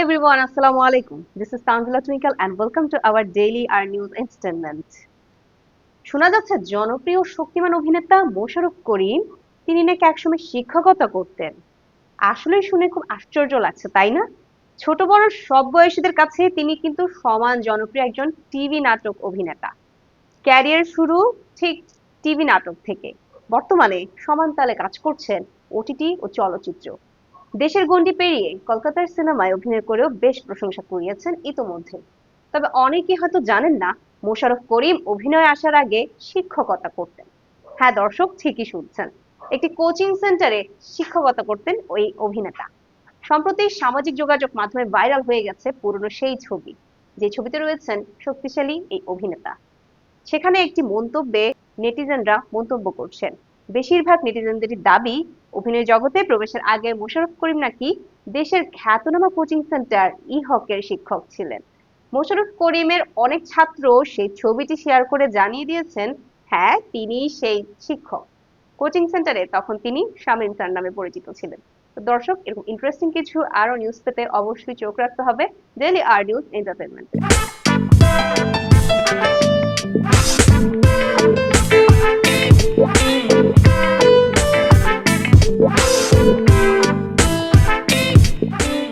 everyone, Assalamu alaikum. This is Tanzila Twinkle and welcome to our daily R News Entertainment. শোনা যাচ্ছে জনপ্রিয় শক্তিমান অভিনেতা মোশাররফ করিম। তিনি নাকি একসময় শিক্ষকতা করতেন। আসলে শুনে খুব আশ্চর্য লাগছে তাই না? ছোট বড় সব বয়সীদের কাছে তিনি কিন্তু সমান জনপ্রিয় একজন টিভি নাটক অভিনেতা। ক্যারিয়ার শুরু ঠিক টিভি নাটক থেকে। বর্তমানে সমান তালে কাজ করছেন ওটিটি ও চলচ্চিত্র। দেশের গণ্ডি পেরিয়ে কলকাতার সিনেমায় অভিনয় করেও বেশ প্রশংসা কুড়িয়েছেন ইতোমধ্যে। তবে অনেকেই হয়তো জানেন না, মোশাররফ করিম অভিনয়ে আসার আগে শিক্ষকতা করতেন। হ্যাঁ দর্শক, ঠিকই শুনছেন। একটি কোচিং সেন্টারে শিক্ষকতা করতেন ওই অভিনেতা। সম্প্রতি সামাজিক যোগাযোগ মাধ্যমে ভাইরাল হয়ে গেছে পুরনো সেই ছবি। যে ছবিতে রয়েছেন শক্তিশালী এই অভিনেতা। সেখানে একটি মন্তব্যে নেটিজেনরা মন্তব্য করছেন বেশিরভাগ নেটিজেনদের দাবি, অভিনয় জগতে প্রবেশের আগে মোশাররফ করিম নাকি দেশের খ্যাতনামা কোচিং সেন্টার ই হকের শিক্ষক ছিলেন। মোশাররফ করিমের অনেক ছাত্র সেই ছবিটি শেয়ার করে জানিয়ে দিয়েছেন হ্যাঁ তিনি সেই শিক্ষক। কোচিং সেন্টারে তখন তিনি শামীম স্যার নামে পরিচিত ছিলেন। দর্শক, এরকম ইন্টারেস্টিং কিছু আরও নিউজ পেতে অবশ্যই চোখ রাখতে হবে। ডেলি আর নিউজ এন্টারটেনমেন্ট